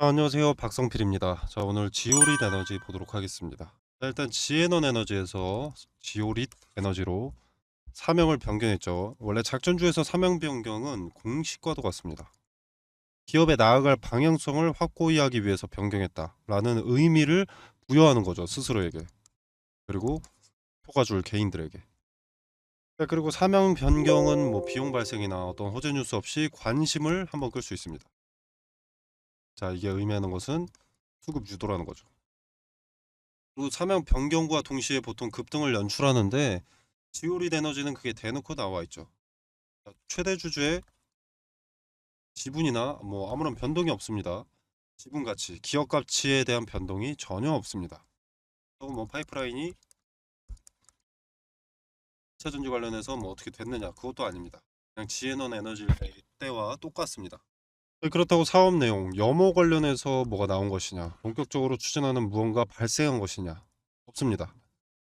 아, 안녕하세요. 박성필입니다. 자, 오늘 지오릿 에너지 보도록 하겠습니다. 자, 일단 지에넌 에너지에서 지오릿 에너지로 사명을 변경했죠. 원래 작전주에서 사명 변경은 공식과도 같습니다. 기업에 나아갈 방향성을 확고히 하기 위해서 변경했다 라는 의미를 부여하는 거죠. 스스로에게. 그리고 효과줄 개인들에게. 자, 그리고 사명 변경은 뭐 비용 발생이나 어떤 호재 뉴스 없이 관심을 한번 끌 수 있습니다. 자, 이게 의미하는 것은 수급 유도라는 거죠. 그리고 사명 변경과 동시에 보통 급등을 연출하는데 지오릿 에너지는 그게 대놓고 나와 있죠. 자, 최대 주주의 지분이나 뭐 아무런 변동이 없습니다. 지분 가치, 기업 가치에 대한 변동이 전혀 없습니다. 또뭐 파이프라인이 차전지 관련해서 뭐 어떻게 됐느냐 그것도 아닙니다. 그냥 지에넌 에너지 때와 똑같습니다. 네, 그렇다고 사업 내용, 염호 관련해서 뭐가 나온 것이냐, 본격적으로 추진하는 무언가 발생한 것이냐 없습니다.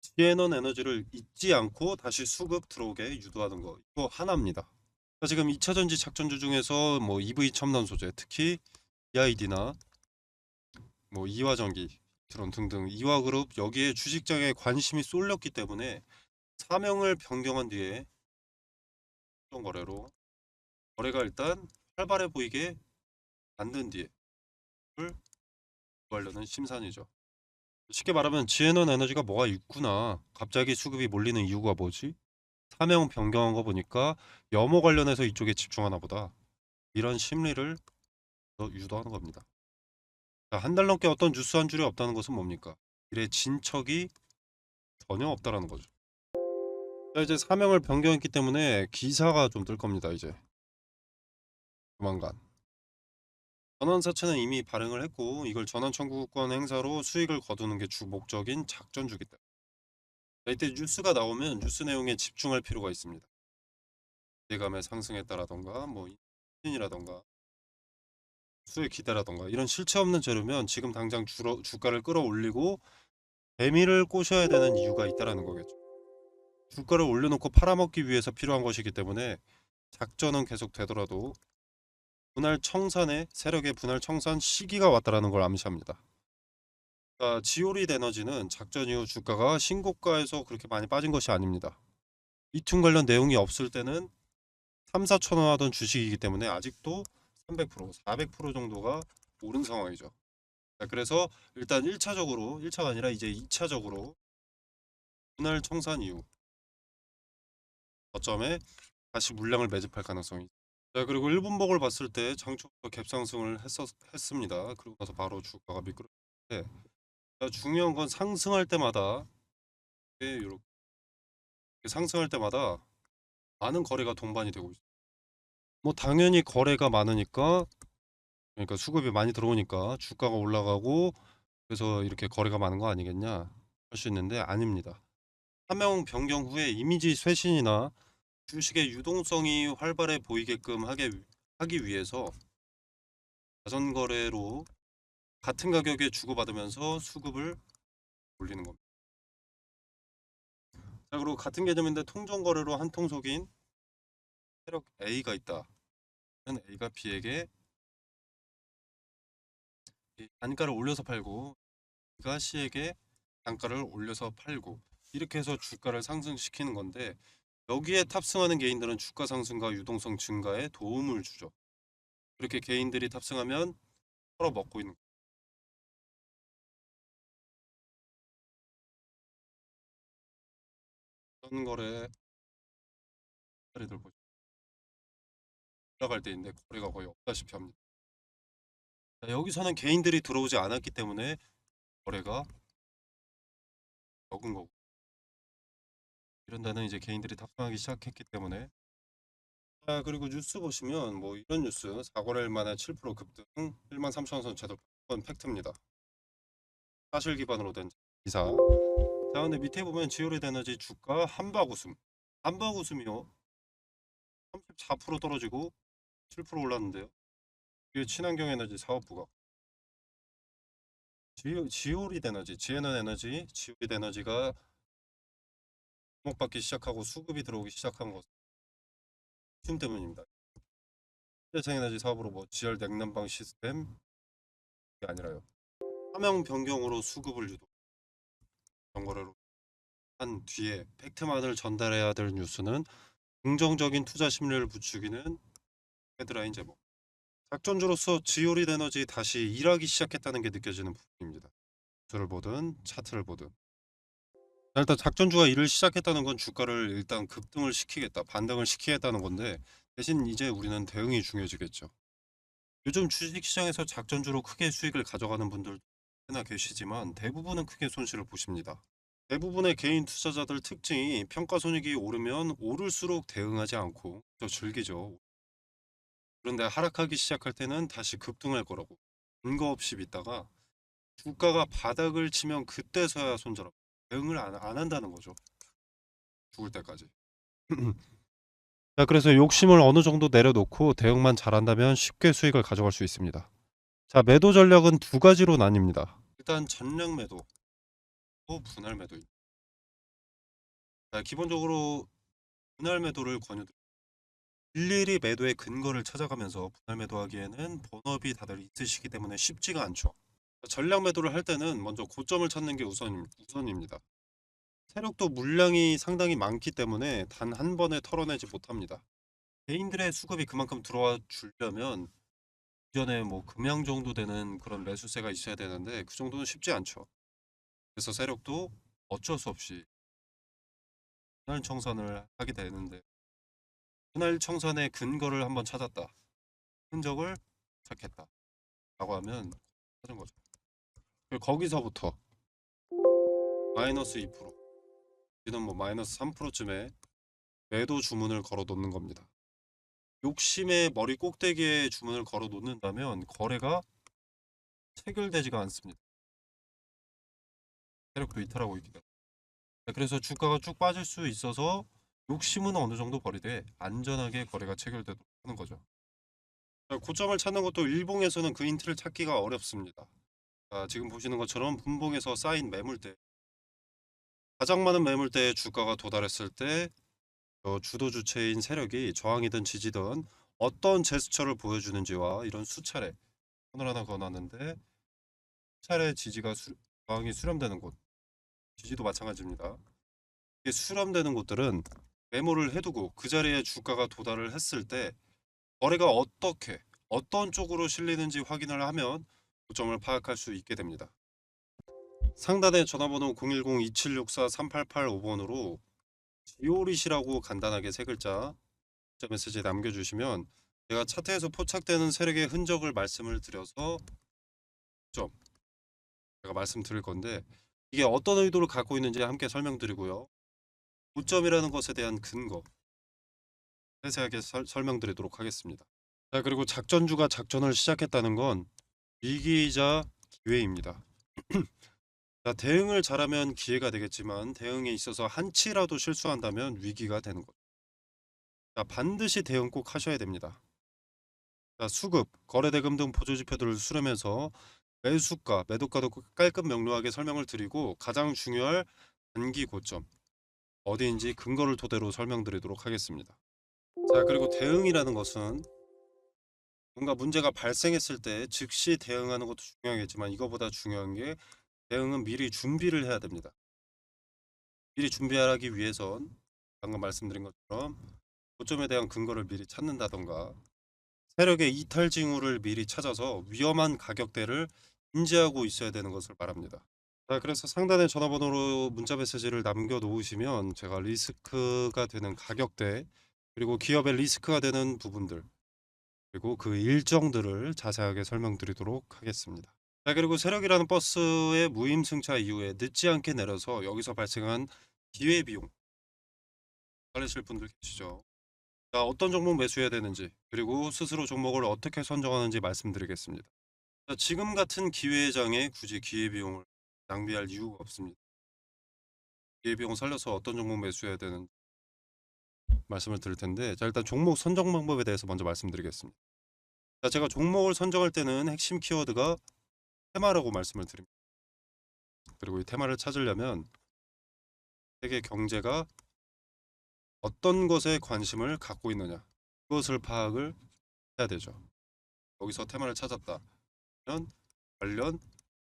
지에넌 에너지를 잊지 않고 다시 수급 들어오게 유도하는 거 이거 하나입니다. 자, 지금 2차 전지 작전주 중에서 뭐 EV 첨단 소재, 특히 EID나 뭐 이화전기, 드론 등등 이화그룹 여기에 주식장에 관심이 쏠렸기 때문에 사명을 변경한 뒤에 거래로 거래가 일단 활발해 보이게 만든 뒤에 을 관련은 심산이죠. 쉽게 말하면 지에넌 에너지가 뭐가 있구나. 갑자기 수급이 몰리는 이유가 뭐지? 사명 변경한 거 보니까 염호 관련해서 이쪽에 집중하나 보다. 이런 심리를 더 유도하는 겁니다. 자, 한달 넘게 어떤 뉴스 한 줄이 없다는 것은 뭡니까? 일의 진척이 전혀 없다라는 거죠. 자, 이제 사명을 변경했기 때문에 기사가 좀 뜰 겁니다. 이제 조만간. 전환사채는 이미 발행을 했고 이걸 전환 청구권 행사로 수익을 거두는 게 주 목적인 작전주기 때문에 자, 이때 뉴스가 나오면 뉴스 내용에 집중할 필요가 있습니다. 기대감의 상승했다라던가 뭐 신이라던가 수익 기대라던가 이런 실체 없는 재료면 지금 당장 주로, 주가를 끌어올리고 재미를 꼬셔야 되는 이유가 있다라는 거겠죠. 주가를 올려놓고 팔아먹기 위해서 필요한 것이기 때문에 작전은 계속 되더라도 분할 청산의 세력의 분할 청산 시기가 왔다라는 걸 암시합니다. 그러니까 지오릿 에너지는 작전 이후 주가가 신고가에서 그렇게 많이 빠진 것이 아닙니다. 이툰 관련 내용이 없을 때는 3, 4천 원 하던 주식이기 때문에 아직도 300%, 400% 정도가 오른 상황이죠. 자, 그래서 일단 1차적으로, 1차가 아니라 이제 2차적으로 분할 청산 이후 저점에 다시 물량을 매집할 가능성이 자 그리고 1분봉을 봤을 때 장초부터 갭상승을 했었, 했습니다. 그리고 나서 바로 주가가 미끄러졌는데 자, 중요한 건 상승할 때마다 이렇게 상승할 때마다 많은 거래가 동반이 되고 있어요. 뭐 당연히 거래가 많으니까 그러니까 수급이 많이 들어오니까 주가가 올라가고 그래서 이렇게 거래가 많은 거 아니겠냐 할 수 있는데 아닙니다. 사명 변경 후에 이미지 쇄신이나 주식의 유동성이 활발해 보이게끔 하게, 하기 위해서 자선 거래로 같은 가격에 주고받으면서 수급을 올리는 겁니다. 자, 그리고 같은 개념인데 통정 거래로 한 통속인 세력 A가 있다. A가 B에게 이 단가를 올려서 팔고 B가 C에게 단가를 올려서 팔고 이렇게 해서 주가를 상승시키는 건데 여기에 탑승하는 개인들은 주가 상승과 유동성 증가에 도움을 주죠. 그렇게 개인들이 탑승하면 서로 먹고 있는 어떤 거래 자리들 보죠. 올라갈 때인데 거래가 거의 없다시피 합니다. 자, 여기서는 개인들이 들어오지 않았기 때문에 거래가 적은 거고 이런 데는 이제 개인들이 탑승하기 시작했기 때문에 자 그리고 뉴스 보시면 뭐 이런 뉴스 4거래일 만에 7% 급등 1만 3천 선 제도 건 팩트입니다. 사실 기반으로 된 기사. 자 근데 밑에 보면 지오릿 에너지 주가 한박 웃음이요 34% 떨어지고 7% 올랐는데요. 이게 친환경 에너지 사업부가 지오, 지오릿 에너지, 지에넌 에너지, 지오릿 에너지가 주목받기 시작하고 수급이 들어오기 시작한 것힘 때문입니다. 해창에너지 사업으로 뭐 지열 냉난방 시스템, 게 아니라요. 화명 변경으로 수급을 유도. 거를 한 뒤에 팩트만을 전달해야 될 뉴스는 긍정적인 투자 심리를 부추기는 헤드라인 제목. 작전주로서 지오리 에너지 다시 일하기 시작했다는 게 느껴지는 부분입니다. 뉴스를 보든 차트를 보든. 자, 일단 작전주가 일을 시작했다는 건 주가를 일단 급등을 시키겠다, 반등을 시키겠다는 건데 대신 이제 우리는 대응이 중요해지겠죠. 요즘 주식시장에서 작전주로 크게 수익을 가져가는 분들 꽤나 계시지만 대부분은 크게 손실을 보십니다. 대부분의 개인 투자자들 특징이 평가 손익이 오르면 오를수록 대응하지 않고 더 즐기죠. 그런데 하락하기 시작할 때는 다시 급등할 거라고 근거 없이 믿다가 주가가 바닥을 치면 그때서야 손절하고 대응을 안, 안 한다는 거죠. 죽을 때까지. 자, 그래서 욕심을 어느 정도 내려놓고 대응만 잘한다면 쉽게 수익을 가져갈 수 있습니다. 자, 매도 전략은 두 가지로 나뉩니다. 일단 전량 매도, 또 분할 매도입니다. 자, 기본적으로 분할 매도를 권유드립니다. 일일이 매도의 근거를 찾아가면서 분할 매도하기에는 본업이 다들 있으시기 때문에 쉽지가 않죠. 전량 매도를 할 때는 먼저 고점을 찾는 게 우선, 우선입니다. 세력도 물량이 상당히 많기 때문에 단 한 번에 털어내지 못합니다. 개인들의 수급이 그만큼 들어와 주려면 이전에 뭐 금양 정도 되는 그런 매수세가 있어야 되는데 그 정도는 쉽지 않죠. 그래서 세력도 어쩔 수 없이 분할 청산을 하게 되는데 분할 청산의 근거를 한번 찾았다. 흔적을 찾겠다. 라고 하면 찾은 거죠. 그리고 거기서부터 마이너스 2% 지금 뭐 마이너스 3%쯤에 매도 주문을 걸어 놓는 겁니다. 욕심의 머리 꼭대기에 주문을 걸어 놓는다면 거래가 체결되지가 않습니다. 세력도 이탈하고 있기 때문에. 네, 그래서 주가가 쭉 빠질 수 있어서 욕심은 어느 정도 버리되 안전하게 거래가 체결되도록 하는 거죠. 자, 고점을 찾는 것도 일봉에서는 그 힌트를 찾기가 어렵습니다. 자, 지금 보시는 것처럼 분봉에서 쌓인 매물대 가장 많은 매물대에 주가가 도달했을 때 어, 주도 주체인 세력이 저항이든 지지든 어떤 제스처를 보여주는지와 이런 수차례 오늘 하나 그어놨는데 수차례 지지가 수, 저항이 수렴되는 곳 지지도 마찬가지입니다. 이게 수렴되는 곳들은 메모를 해두고 그 자리에 주가가 도달을 했을 때 거래가 어떻게 어떤 쪽으로 실리는지 확인을 하면 고점을 파악할 수 있게 됩니다. 상단에 전화번호 010-2764-3885번으로 지오릿이라고 간단하게 세 글자 문자 메시지 남겨주시면 제가 차트에서 포착되는 세력의 흔적을 말씀을 드려서 점 제가 말씀드릴 건데 이게 어떤 의도를 갖고 있는지 함께 설명드리고요. 고점이라는 것에 대한 근거 세세하게 설, 설명드리도록 하겠습니다. 자 그리고 작전주가 작전을 시작했다는 건 위기이자 기회입니다. 자, 대응을 잘하면 기회가 되겠지만 대응에 있어서 한치라도 실수한다면 위기가 되는 것. 자, 반드시 대응 꼭 하셔야 됩니다. 자, 수급, 거래대금 등 보조지표들을 수렴해서 매수가, 매도가도 깔끔 명료하게 설명을 드리고 가장 중요할 단기 고점 어디인지 근거를 토대로 설명드리도록 하겠습니다. 자, 그리고 대응이라는 것은 뭔가 문제가 발생했을 때 즉시 대응하는 것도 중요하겠지만 이거보다 중요한 게 대응은 미리 준비를 해야 됩니다. 미리 준비하기 위해선 방금 말씀드린 것처럼 고점에 대한 근거를 미리 찾는다던가 세력의 이탈 징후를 미리 찾아서 위험한 가격대를 인지하고 있어야 되는 것을 말합니다. 자, 그래서 상단에 전화번호로 문자 메시지를 남겨 놓으시면 제가 리스크가 되는 가격대 그리고 기업의 리스크가 되는 부분들 그리고 그 일정들을 자세하게 설명드리도록 하겠습니다. 자 그리고 세력이라는 버스의 무임승차 이후에 늦지 않게 내려서 여기서 발생한 기회비용 받으실 분들 계시죠. 자 어떤 종목 매수해야 되는지 그리고 스스로 종목을 어떻게 선정하는지 말씀드리겠습니다. 자, 지금 같은 기회장에 굳이 기회비용을 낭비할 이유가 없습니다. 기회비용 살려서 어떤 종목 매수해야 되는 말씀을 드릴 텐데 자 일단 종목 선정 방법에 대해서 먼저 말씀드리겠습니다. 자 제가 종목을 선정할 때는 핵심 키워드가 테마라고 말씀을 드립니다. 그리고 이 테마를 찾으려면 세계 경제가 어떤 것에 관심을 갖고 있느냐 그것을 파악을 해야 되죠. 여기서 테마를 찾았다. 그러면 관련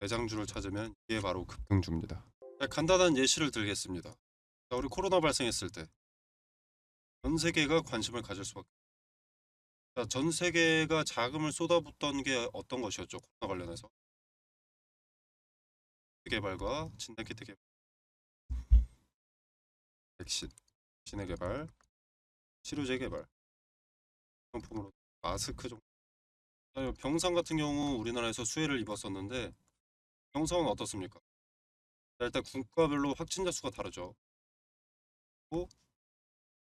대장주를 찾으면 이게 바로 급등주입니다. 자, 간단한 예시를 들겠습니다. 자, 우리 코로나 발생했을 때 전 세계가 관심을 가질 수밖에 자, 전 세계가 자금을 쏟아붓던 게 어떤 것이었죠? 코로나 관련해서 개발과 진단키트 개발, 백신, 신의 개발, 치료제 개발, 상품으로 마스크 정도. 자, 병상 같은 경우 우리나라에서 수혜를 입었었는데 병상은 어떻습니까? 자, 일단 국가별로 확진자 수가 다르죠. 또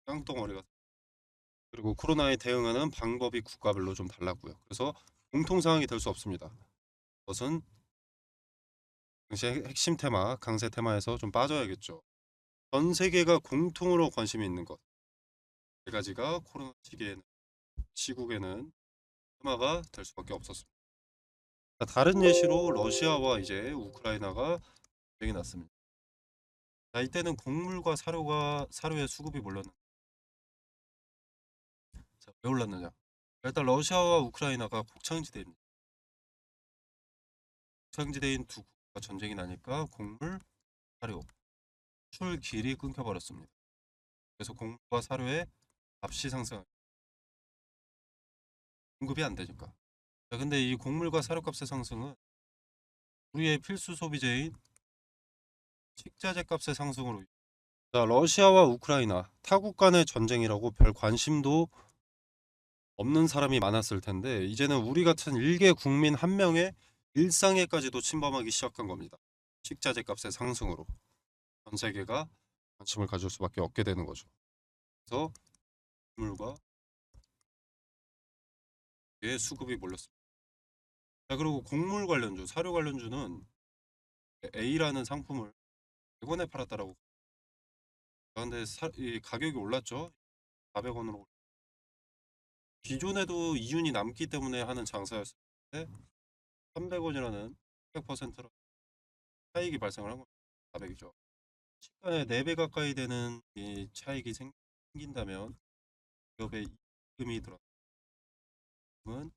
깡덩어리가 그리고 코로나에 대응하는 방법이 국가별로 좀 달랐고요. 그래서 공통 사항이 될 수 없습니다. 그것은 당시 핵심 테마, 강세 테마에서 좀 빠져야겠죠. 전 세계가 공통으로 관심이 있는 것. 세 가지가 코로나 시기에는 시국에는 테마가 될 수밖에 없었습니다. 자, 다른 예시로 러시아와 이제 우크라이나가 전쟁이 났습니다. 자, 이때는 곡물과 사료가 사료의 수급이 몰렸는데 자, 왜 올랐느냐? 일단 러시아와 우크라이나가 곡창지대입니다. 곡창지대인 두 국가 전쟁이 나니까 곡물, 사료, 출 길이 끊겨버렸습니다. 그래서 곡물과 사료의 값이 상승, 공급이 안 되니까. 자, 근데 이 곡물과 사료값의 상승은 우리의 필수 소비재인 식자재 값의 상승으로 자, 러시아와 우크라이나 타국 간의 전쟁이라고 별 관심도 없는 사람이 많았을 텐데 이제는 우리 같은 일개 국민 한 명의 일상에까지도 침범하기 시작한 겁니다. 식자재 값의 상승으로 전 세계가 관심을 가질 수밖에 없게 되는 거죠. 그래서 물과 의 수급이 몰렸습니다. 자, 그리고 곡물 관련주, 사료 관련주는 A라는 상품을 100원에 팔았다라고. 아, 근데 사, 이 가격이 올랐죠. 400원으로. 기존에도 이윤이 남기 때문에 하는 장사였는데 300원이라는 100%로 차익이 발생을 한 겁니다. 400이죠. 시간에 4배 가까이 되는 이 차익이 생긴다면 기업의 이익금이 들어 은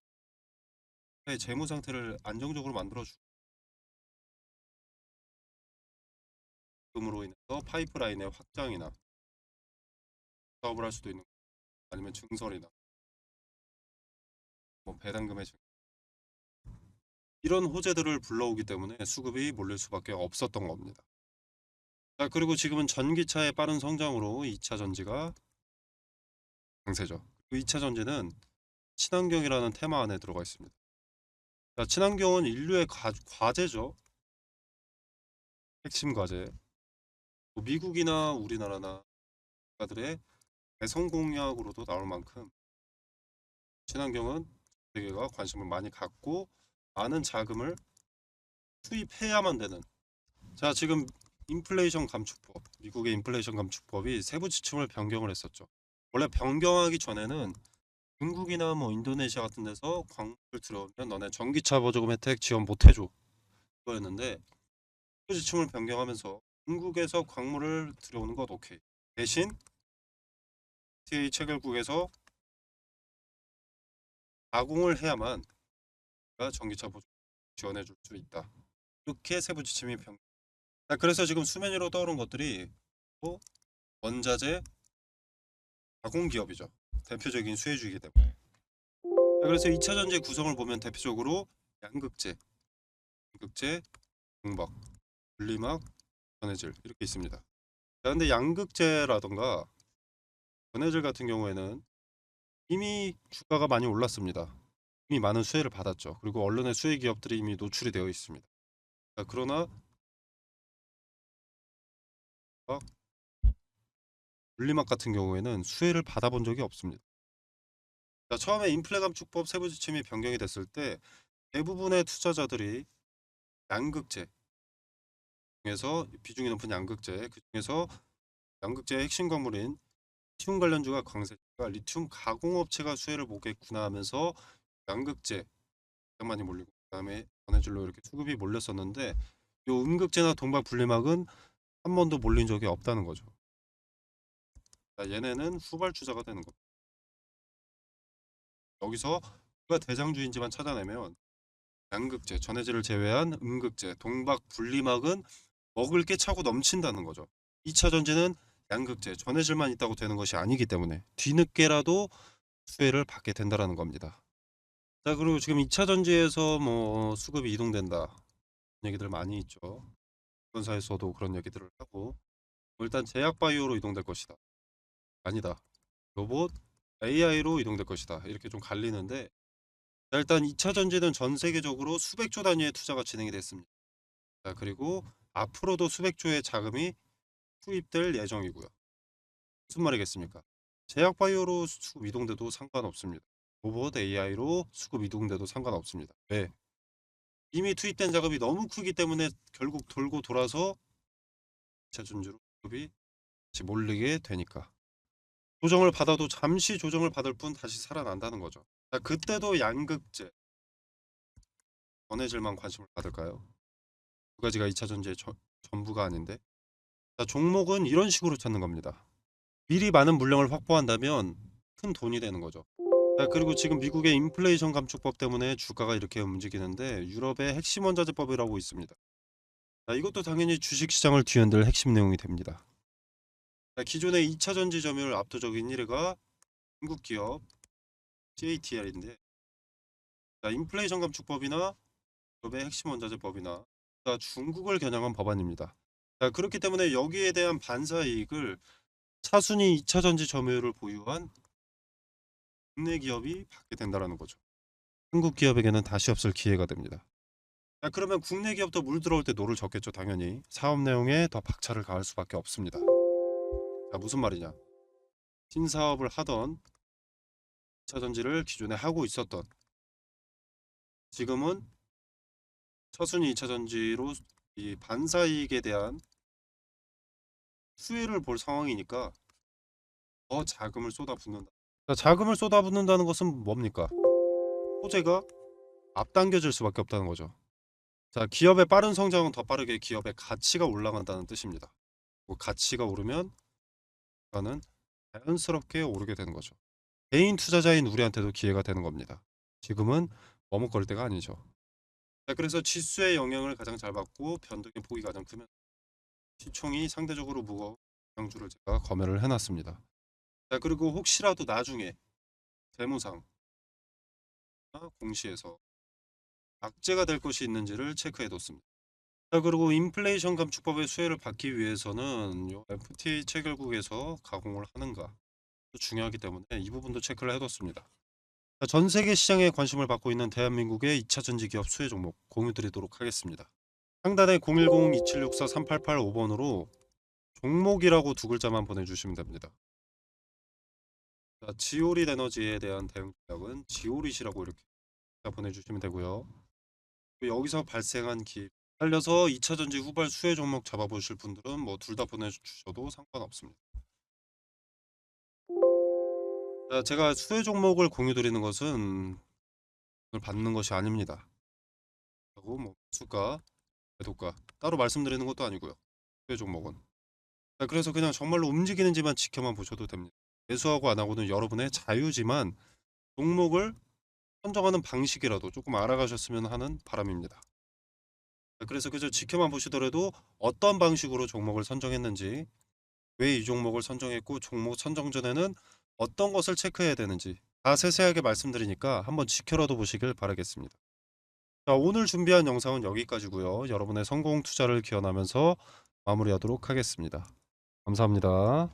재무 상태를 안정적으로 만들어주고 금으로 인해서 파이프라인의 확장이나 사업을 할 수도 있는 거고, 아니면 증설이나 뭐 배당금의 증 이런 호재들을 불러오기 때문에 수급이 몰릴 수밖에 없었던 겁니다. 자 그리고 지금은 전기차의 빠른 성장으로 2차 전지가 강세죠. 그 2차 전지는 친환경이라는 테마 안에 들어가 있습니다. 자, 친환경은 인류의 가, 과제죠. 핵심 과제. 뭐 미국이나 우리나라나 국가들의 대성 공약으로도 나올 만큼 친환경은 세계가 관심을 많이 갖고 많은 자금을 투입해야만 되는. 자, 지금 인플레이션 감축법, 미국의 인플레이션 감축법이 세부 지침을 변경을 했었죠. 원래 변경하기 전에는 중국이나 뭐 인도네시아 같은 데서 광물을 들어오면 너네 전기차 보조금 혜택 지원 못 해줘 이거였는데 그 지침을 변경하면서 중국에서 광물을 들여오는 것 오케이 대신 FTA 체결국에서 가공을 해야만 전기차 보조금 지원해 줄 수 있다 이렇게 세부 지침이 변경 자, 그래서 지금 수면 위로 떠오른 것들이 또 원자재 가공 기업이죠 대표적인 수혜주이기 때문에. 자, 그래서 2차 전지 구성을 보면 대표적으로 양극재, 양극재, 공박, 분리막, 전해질 이렇게 있습니다. 자, 근데 양극재라던가 전해질 같은 경우에는 이미 주가가 많이 올랐습니다. 이미 많은 수혜를 받았죠. 그리고 언론의 수혜 기업들이 이미 노출이 되어 있습니다. 자, 그러나 물리막 같은 경우에는 수혜를 받아본 적이 없습니다. 자, 처음에 인플레 감축법 세부 지침이 변경이 됐을 때 대부분의 투자자들이 양극재 중에서 비중이 높은 양극재 그 중에서 양극재의 핵심 광물인 리튬 관련주가 광세가 리튬 가공업체가 수혜를 보겠구나 하면서 양극재 가장 많이 몰리고 그다음에 전해질로 이렇게 수급이 몰렸었는데 이 음극재나 동박 분리막은 한 번도 몰린 적이 없다는 거죠. 자, 얘네는 후발주자가 되는 겁니다. 여기서 누가 대장주인지만 찾아내면 양극재, 전해질을 제외한 음극재, 동박, 분리막은 먹을 게 차고 넘친다는 거죠. 2차 전지는 양극재, 전해질만 있다고 되는 것이 아니기 때문에 뒤늦게라도 수혜를 받게 된다라는 겁니다. 자, 그리고 지금 2차 전지에서 뭐 수급이 이동된다. 얘기들 많이 있죠. 건사에서도 그런 얘기들을 하고 뭐 일단 제약 바이오로 이동될 것이다. 아니다. 로봇, AI로 이동될 것이다. 이렇게 좀 갈리는데 자, 일단 2차 전지는 전 세계적으로 수백조 단위의 투자가 진행이 됐습니다. 자, 그리고 앞으로도 수백조의 자금이 투입될 예정이고요. 무슨 말이겠습니까? 제약 바이오로 수급 이동돼도 상관없습니다. 로봇 AI로 수급 이동돼도 상관없습니다. 왜? 이미 투입된 자금이 너무 크기 때문에 결국 돌고 돌아서 재준주로 수급이 다시 몰리게 되니까 조정을 받아도 잠시 조정을 받을 뿐 다시 살아난다는 거죠. 자, 그때도 양극재 전해질만 관심을 받을까요? 두 가지가 2차 전지의 저- 전부가 아닌데 자, 종목은 이런 식으로 찾는 겁니다. 미리 많은 물량을 확보한다면 큰 돈이 되는 거죠. 자, 그리고 지금 미국의 인플레이션 감축법 때문에 주가가 이렇게 움직이는데 유럽의 핵심 원자재법이라고 있습니다. 자, 이것도 당연히 주식시장을 뒤흔들 핵심 내용이 됩니다. 자, 기존의 2차 전지 점유율 압도적인 1위가 중국 기업 JTR인데 자, 인플레이션 감축법이나 유럽의 핵심 원자재법이나 자, 중국을 겨냥한 법안입니다. 자, 그렇기 때문에 여기에 대한 반사 이익을 차순위 2차 전지 점유율을 보유한 국내 기업이 받게 된다라는 거죠. 한국 기업에게는 다시 없을 기회가 됩니다. 자, 그러면 국내 기업도 물 들어올 때 노를 젓겠죠, 당연히. 사업 내용에 더 박차를 가할 수밖에 없습니다. 자, 무슨 말이냐? 신사업을 하던 2차 전지를 기존에 하고 있었던 지금은 첫순위 2차 전지로 이 반사 이익에 대한 수혜를 볼 상황이니까 더 자금을 쏟아붓는다. 자, 자금을 쏟아붓는다는 것은 뭡니까? 호재가 앞당겨질 수밖에 없다는 거죠. 자, 기업의 빠른 성장은 더 빠르게 기업의 가치가 올라간다는 뜻입니다. 그 가치가 오르면 주가는 자연스럽게 오르게 되는 거죠. 개인 투자자인 우리한테도 기회가 되는 겁니다. 지금은 머뭇거릴 때가 아니죠. 자, 그래서 지수의 영향을 가장 잘 받고 변동의 폭이 가장 크면 시총이 상대적으로 무거운 영주를 제가 검열을 해놨습니다. 자, 그리고 혹시라도 나중에 재무상 공시에서 악재가 될 것이 있는지를 체크해뒀습니다. 자, 그리고 인플레이션 감축법의 수혜를 받기 위해서는 요 FTA 체결국에서 가공을 하는가 중요하기 때문에 이 부분도 체크를 해뒀습니다. 자, 전 세계 시장에 관심을 받고 있는 대한민국의 2차 전지 기업 수혜 종목 공유 드리도록 하겠습니다. 상단에 010-2764-3885번으로 종목이라고 두 글자만 보내주시면 됩니다. 자, 지오릿 에너지에 대한 대응 전략은 지오릿이라고 이렇게 보내주시면 되고요. 여기서 발생한 기회 살려서 2차 전지 후발 수혜 종목 잡아보실 분들은 뭐 둘 다 보내주셔도 상관없습니다. 자, 제가 수혜 종목을 공유 드리는 것은 그걸 받는 것이 아닙니다. 그리고 뭐 수가, 매도가 따로 말씀드리는 것도 아니고요. 수혜 종목은. 자, 그래서 그냥 정말로 움직이는지만 지켜만 보셔도 됩니다. 매수하고 안 하고는 여러분의 자유지만 종목을 선정하는 방식이라도 조금 알아가셨으면 하는 바람입니다. 자, 그래서 그저 지켜만 보시더라도 어떤 방식으로 종목을 선정했는지 왜 이 종목을 선정했고 종목 선정 전에는 어떤 것을 체크해야 되는지 다 세세하게 말씀드리니까 한번 지켜라도 보시길 바라겠습니다. 자, 오늘 준비한 영상은 여기까지고요. 여러분의 성공 투자를 기원하면서 마무리하도록 하겠습니다. 감사합니다.